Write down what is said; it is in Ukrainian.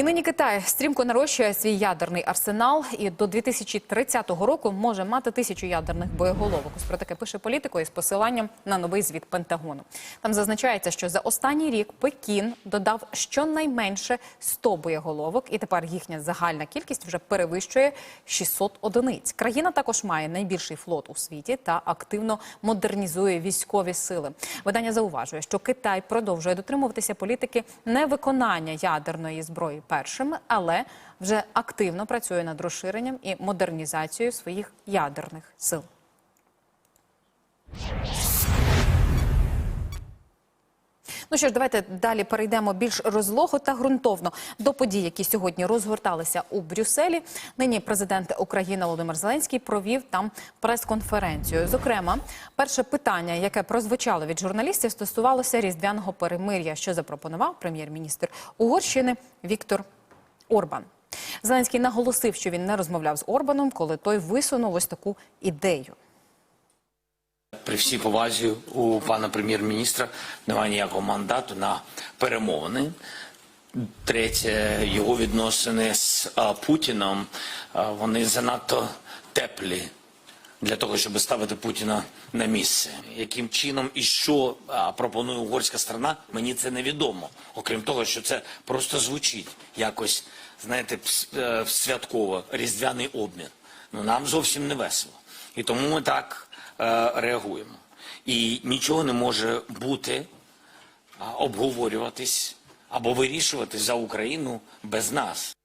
І нині Китай стрімко нарощує свій ядерний арсенал і до 2030 року може мати тисячу ядерних боєголовок. Ось про таке пише політико із посиланням на новий звіт Пентагону. Там зазначається, що за останній рік Пекін додав щонайменше 100 боєголовок, і тепер їхня загальна кількість вже перевищує 600 одиниць. Країна також має найбільший флот у світі та активно модернізує військові сили. Видання зауважує, що Китай продовжує дотримуватися політики невиконання ядерної зброї першим, але вже активно працює над розширенням і модернізацією своїх ядерних сил. Ну що ж, давайте далі перейдемо більш розлого та ґрунтовно до подій, які сьогодні розгорталися у Брюсселі. Нині президент України Володимир Зеленський провів там прес-конференцію. Зокрема, перше питання, яке прозвучало від журналістів, стосувалося різдвяного перемир'я, що запропонував прем'єр-міністр Угорщини Віктор Орбан. Зеленський наголосив, що він не розмовляв з Орбаном, коли той висунув ось таку ідею. При всій повазі у пана прем'єр-міністра немає ніякого мандату на перемовини. Третє, його відносини з а, Путіном а, вони занадто теплі для того, щоб ставити Путіна на місце. Яким чином і що а, пропонує угорська сторона, мені це невідомо. Окрім того, що це просто звучить якось, знаєте, е, святково, різдвяний обмін. Ну нам зовсім не весело. І тому ми так реагуємо. І нічого не може бути, обговорюватись або вирішувати за Україну без нас.